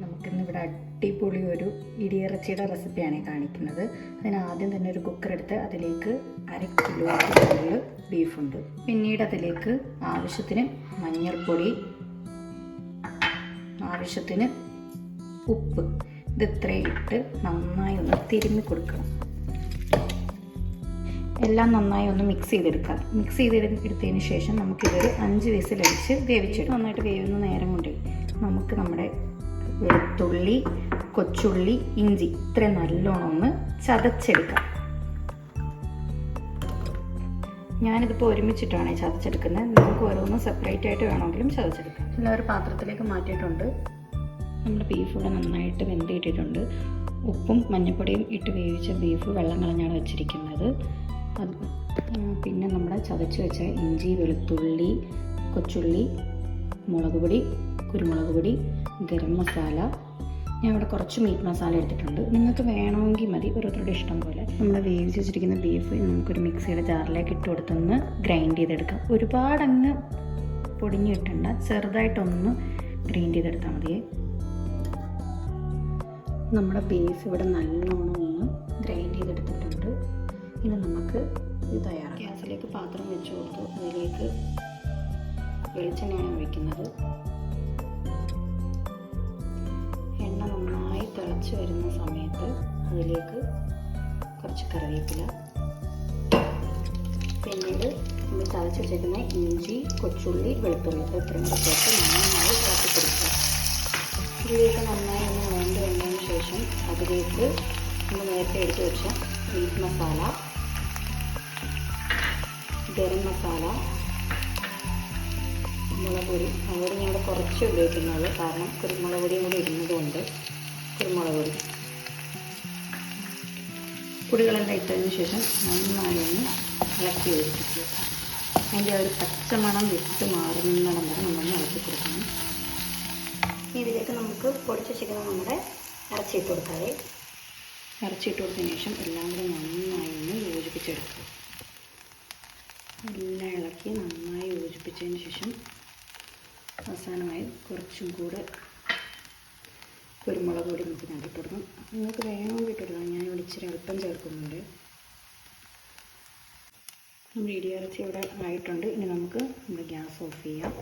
നമുക്കിന്ന് ഇവിടെ അടിപൊളി ഒരു ഇടിയിറച്ചിയുടെ റെസിപ്പിയാണ് കാണിക്കുന്നത്. അതിന് ആദ്യം തന്നെ ഒരു കുക്കർ എടുത്ത് അതിലേക്ക് അര കിലോ കൂടുതൽ ബീഫുണ്ട് പിന്നീട് അതിലേക്ക് ആവശ്യത്തിന് മഞ്ഞൾപ്പൊടി ആവശ്യത്തിന് ഉപ്പ്. ഇത് ഇത്രയും ഇട്ട് നന്നായി ഒന്ന് തിരുമ്മി കൊടുക്കണം. എല്ലാം നന്നായി ഒന്ന് മിക്സ് ചെയ്തെടുക്കാം. മിക്സ് ചെയ്തെടുത്തതിന് ശേഷം നമുക്കിതൊരു അഞ്ച് വിസിലടിച്ച് വേവിച്ചെടുക്കും. നന്നായിട്ട് വേവുന്ന നേരം കൊണ്ട് നമുക്ക് നമ്മുടെ വെളുത്തുള്ളി കൊച്ചുള്ളി ഇഞ്ചി. ഇത്ര നല്ലോണം ഒന്ന് ചതച്ചെടുക്കാം. ഞാനിതിപ്പോൾ ഒരുമിച്ചിട്ടാണ് ചതച്ചെടുക്കുന്നത്. നമുക്ക് ഓരോന്നും സെപ്പറേറ്റ് ആയിട്ട് വേണമെങ്കിലും ചതച്ചെടുക്കാം. എല്ലാം ഒരു പാത്രത്തിലേക്ക് മാറ്റിയിട്ടുണ്ട്. നമ്മൾ ബീഫ് ഇവിടെ നന്നായിട്ട് വെന്ത് ഇട്ടിട്ടുണ്ട് ഉപ്പും മഞ്ഞപ്പൊടിയും ഇട്ട് വേവിച്ച ബീഫ് വെള്ളം കളഞ്ഞാണ് വെച്ചിരിക്കുന്നത്. അത് പിന്നെ നമ്മുടെ ചതച്ച് വെച്ച ഇഞ്ചി വെളുത്തുള്ളി കൊച്ചുള്ളി മുളക് പൊടി കുരുമുളക് പൊടി ഗരം മസാല. ഞാൻ ഇവിടെ കുറച്ച് മീറ്റ് മസാല എടുത്തിട്ടുണ്ട്. നിങ്ങൾക്ക് വേണമെങ്കിൽ മതി. ഓരോരുത്തരുടെ ഇഷ്ടം പോലെ. നമ്മൾ വേവിച്ച് വെച്ചിരിക്കുന്ന ബീഫ് നമുക്കൊരു മിക്സിയുടെ ജാറിലേക്ക് ഇട്ട് കൊടുത്തൊന്ന് ഗ്രൈൻഡ് ചെയ്തെടുക്കാം. ഒരുപാടങ്ങ് അങ്ങ് പൊടിഞ്ഞ് കിട്ടണ്ട ചെറുതായിട്ടൊന്ന് ഗ്രൈൻഡ് ചെയ്തെടുത്താൽ മതി നമ്മുടെ ബീഫ് ഇവിടെ നല്ലോണം ഒന്ന് ഗ്രൈൻഡ് ചെയ്തെടുത്തിട്ടുണ്ട്. ഇനി നമുക്ക് ഇത് തയ്യാറാക്കാം. ഗ്യാസിലേക്ക് പാത്രം വെച്ച് കൊടുത്തു. അതിലേക്ക് വെളിച്ചെണ്ണയാണ് ഒഴിക്കുന്നത്. തിളച്ച് വരുന്ന സമയത്ത് അതിലേക്ക് കുറച്ച് കറിവേപ്പില. പിന്നീട് നമ്മൾ തിളച്ച് വെച്ചേക്കുന്ന ഇഞ്ചി കൊച്ചുള്ളി വെളുത്തുള്ളി ഇത്രയും ചേർത്ത് നന്നായി ഇളക്കി കൊടുക്കുക ഇതിലേക്ക് നന്നായി ഒന്ന് വേണ്ട വന്നതിന് ശേഷം അതിലേക്ക് നമ്മൾ നേരത്തെ എടുത്ത് വെച്ച മീറ്റ് മസാല ഗരം മസാല മുളക് പൊടി. അതുകൊണ്ട് ഞങ്ങൾ കുറച്ച് ഉപയോഗിക്കുന്നത് കാരണം കുരുമുളക് പൊടിയും കൂടി ഇടുന്നത് കൊണ്ട് കുരുമുളക് പൊടി. പൊടികളെല്ലാം ഇട്ടതിന് ശേഷം നന്നായി ഒന്ന് ഇളക്കി യോജിപ്പിക്കുക. അതിന്റെ ഒരു പച്ചമണം വിട്ട് മാറുന്നിടം വരെ നമ്മളൊന്ന് ഇളക്കി കൊടുക്കണം. ഇതിലേക്ക് നമുക്ക് പൊടിച്ച് വെച്ചിരിക്കുന്ന നമ്മുടെ ഇറച്ചിയിട്ട് കൊടുക്കാതെ ഇറച്ചിയിട്ട് കൊടുത്തതിന് ശേഷം എല്ലാം കൂടെ നന്നായി ഒന്ന് യോജിപ്പിച്ചെടുക്കുക. എല്ലാം ഇളക്കി നന്നായി യോജിപ്പിച്ചതിന് ശേഷം അവസാനമായി കുറച്ചും കൂടെ കുരുമുളക് പൊടി നമുക്ക് ഇതിനകത്ത് കൊടുക്കണം. നിങ്ങൾക്ക് വേണമെങ്കിൽ ഇട്ടിടണം ഞാൻ ഇച്ചിരി അല്പം ചേർക്കുന്നുണ്ട്. നമ്മുടെ ഇടിയിറച്ചി ഇവിടെ ആയിട്ടുണ്ട്. ഇനി നമുക്ക് നമ്മുടെ ഗ്യാസ് ഓഫ് ചെയ്യാം.